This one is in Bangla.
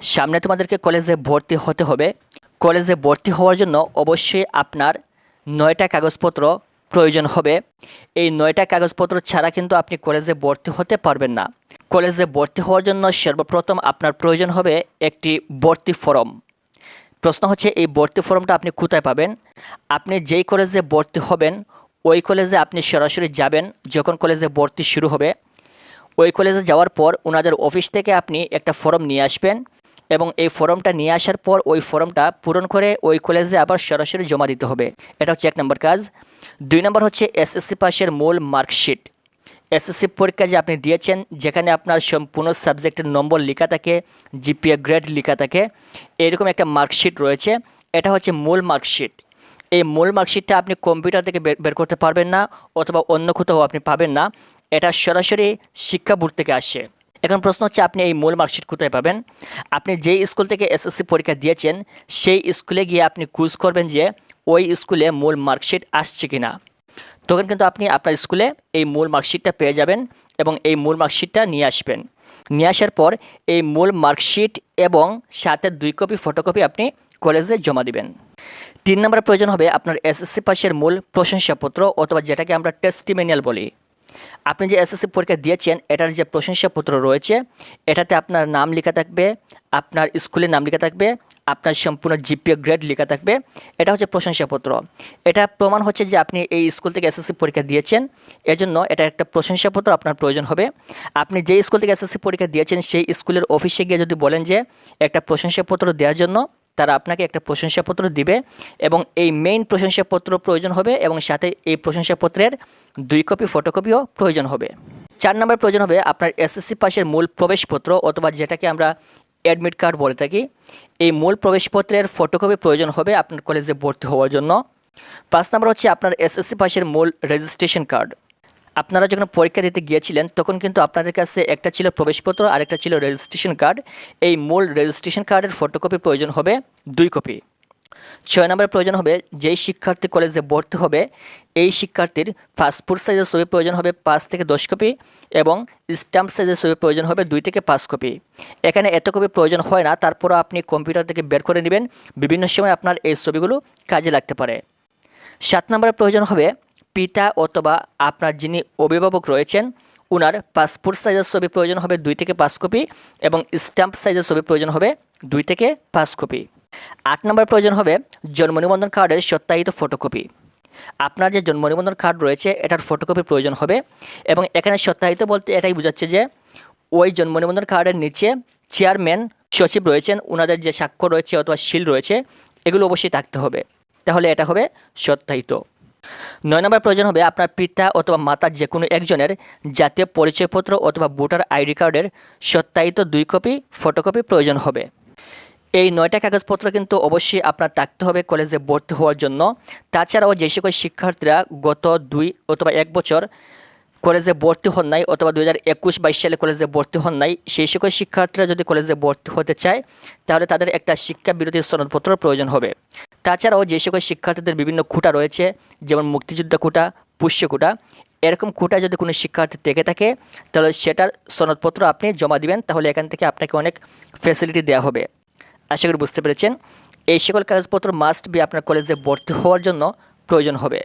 সামনে তোমাদেরকে কলেজে ভর্তি হতে হবে। কলেজে ভর্তি হওয়ার জন্য অবশ্যই আপনার নয়টা কাগজপত্র প্রয়োজন হবে। এই নয়টা কাগজপত্র ছাড়া কিন্তু আপনি কলেজে ভর্তি হতে পারবেন না। কলেজে ভর্তি হওয়ার জন্য সর্বপ্রথম আপনার প্রয়োজন হবে একটি ভর্তি ফর্ম। প্রশ্ন হচ্ছে, এই ভর্তি ফর্মটা আপনি কোথায় পাবেন? আপনি যেই কলেজে ভর্তি হবেন, ওই কলেজে আপনি সরাসরি যাবেন যখন কলেজে ভর্তি শুরু হবে। ওই কলেজে যাওয়ার পর ওনাদের অফিস থেকে আপনি একটা ফর্ম নিয়ে আসবেন। এবং এই ফর্মটা নিয়ে আসার পর ওই ফর্মটা পূরণ করে ওই কলেজে আবার সরাসরি জমা দিতে হবে। এটা হচ্ছে এক নম্বর কাজ। দুই নম্বর হচ্ছে এসএসসি পাসের মূল মার্কশিট। এসএসসি পরীক্ষা যে আপনি দিয়েছেন, যেখানে আপনার সম্পূর্ণ সাবজেক্টের নম্বর লেখা থাকে, জিপিএ গ্রেড লেখা থাকে, এরকম একটা মার্কশিট রয়েছে। এটা হচ্ছে মূল মার্কশিট। এই মূল মার্কশিটটা আপনি কম্পিউটার থেকে বের করতে পারবেন না, অথবা অন্য কোথাও আপনি পাবেন না। এটা সরাসরি শিক্ষা বোর্ড থেকে আসে। এখন প্রশ্ন হচ্ছে, আপনি এই মূল মার্কশিট কোথায় পাবেন? আপনি যেই স্কুল থেকে এসএসসি পরীক্ষা দিয়েছেন, সেই স্কুলে গিয়ে আপনি খুঁজ করবেন যে ওই স্কুলে মূল মার্কশিট আসছে কি না তখন কিন্তু আপনি আপনার স্কুলে এই মূল মার্কশিটটা পেয়ে যাবেন এবং এই মূল মার্কশিটটা নিয়ে আসবেন। নিয়ে আসার পর এই মূল মার্কশিট এবং সাথে দুই কপি ফটোকপি আপনি কলেজে জমা দিবেন। তিন নম্বর প্রয়োজন হবে আপনার এসএসসি পাশের মূল প্রশংসাপত্র অথবা যেটাকে আমরা টেস্টিমেনিয়াল বলি। আপনি যে এসএসসি পরীক্ষা দিয়েছেন, এটার যে প্রশংসাপত্র রয়েছে, এটাতে আপনার নাম লেখা থাকবে, আপনার স্কুলের নাম লেখা থাকবে, আপনার সম্পূর্ণ জিপিএ গ্রেড লেখা থাকবে। এটা হচ্ছে প্রশংসাপত্র। এটা প্রমাণ হচ্ছে যে আপনি এই স্কুল থেকে এসএসসি পরীক্ষা দিয়েছেন, এজন্য এটা একটা প্রশংসাপত্র আপনার প্রয়োজন হবে। আপনি যে স্কুল থেকে এসএসসি পরীক্ষা দিয়েছেন, সেই স্কুলের অফিসে গিয়ে যদি বলেন যে একটা প্রশংসাপত্র দেওয়ার জন্য তারা আপনাকে একটা প্রশংসাপত্র দিবে এবং এই মেইন প্রশংসাপত্র প্রয়োজন হবে এবং সাথে এই প্রশংসাপত্রের দুই কপি ফটোকপিও প্রয়োজন হবে। চার নম্বর প্রয়োজন হবে আপনার এসএসসি পাশের মূল প্রবেশপত্র অথবা যেটাকে আমরা অ্যাডমিট কার্ড বলে থাকি। এই মূল প্রবেশপত্রের ফটোকপি প্রয়োজন হবে আপনার কলেজে ভর্তি হওয়ার জন্য। পাঁচ নম্বর হচ্ছে আপনার এসএসসি পাশের মূল রেজিস্ট্রেশন কার্ড আপনারা যখন পরীক্ষা দিতে গিয়েছিলেন, তখন কিন্তু আপনাদের কাছে একটা ছিল প্রবেশপত্র আর একটা ছিল রেজিস্ট্রেশন কার্ড এই মূল রেজিস্ট্রেশন কার্ডের ফটোকপি প্রয়োজন হবে দুই কপি ছয় নম্বরের প্রয়োজন হবে যেই শিক্ষার্থী কলেজে ভর্তি হবে, এই শিক্ষার্থীর পাসপোর্ট সাইজের ছবি প্রয়োজন হবে পাঁচ থেকে দশ কপি এবং স্ট্যাম্প সাইজের ছবি প্রয়োজন হবে দুই থেকে পাঁচ কপি এখানে এত কপি প্রয়োজন হয় না, তারপরও আপনি কম্পিউটার থেকে বের করে নেবেন। বিভিন্ন সময় আপনার এই ছবিগুলো কাজে লাগতে পারে। সাত নম্বরের প্রয়োজন হবে পিতা অথবা আপনার যিনি অভিভাবক রয়েছেন ওনার পাসপোর্ট সাইজের ছবি প্রয়োজন হবে দুই থেকে পাঁচ কপি এবং স্ট্যাম্প সাইজের ছবি প্রয়োজন হবে দুই থেকে পাঁচ কপি আট নম্বর প্রয়োজন হবে জন্ম নিবন্ধন কার্ডের সত্যায়িত ফটোকপি আপনার যে জন্ম নিবন্ধন কার্ড রয়েছে, এটার ফটোকপি প্রয়োজন হবে এবং এখানে সত্যায়িত বলতে এটাই বোঝাচ্ছে যে, ওই জন্ম নিবন্ধন কার্ডের নিচে চেয়ারম্যান সচিব রয়েছেন ওনাদের যে স্বাক্ষর রয়েছে অথবা শিল রয়েছে, এগুলো অবশ্যই থাকতে হবে। তাহলে এটা হবে সত্যায়িত। নয় নম্বর প্রয়োজন হবে আপনার পিতা অথবা মাতা যে কোনো একজনের জাতীয় পরিচয়পত্র অথবা ভোটার আইডি কার্ডের সত্যায়িত দুই কপি, ফটোকপি প্রয়োজন হবে। এই নয়টা কাগজপত্র কিন্তু অবশ্যই আপনার থাকতে হবে কলেজে ভর্তি হওয়ার জন্য। তাছাড়াও যে সকল শিক্ষার্থীরা গত দুই অথবা এক বছর কলেজে ভর্তি হন নাই অথবা দু হাজার একুশ বাইশ সালে কলেজে ভর্তি হন নাই, সেই সকল শিক্ষার্থীরা যদি কলেজে ভর্তি হতে চায়, তাহলে তাদের একটা শিক্ষা বিরতি সনদপত্র প্রয়োজন হবে। তাছাড়াও যে সকল শিক্ষার্থীদের বিভিন্ন খুঁটা রয়েছে, যেমন মুক্তিযোদ্ধা খুঁটা, পুষ্য খুঁটা, এরকম খুঁটা যদি কোনো শিক্ষার্থী থেকে থাকে, তাহলে সেটার সনদপত্র আপনি জমা দিবেন, তাহলে এখান থেকে আপনাকে অনেক ফ্যাসিলিটি দেওয়া হবে। আশা করি বুঝতে পেরেছেন। এই সকল কাগজপত্র মাস্ট বি আপনার কলেজে ভর্তি হওয়ার জন্য প্রয়োজন হবে।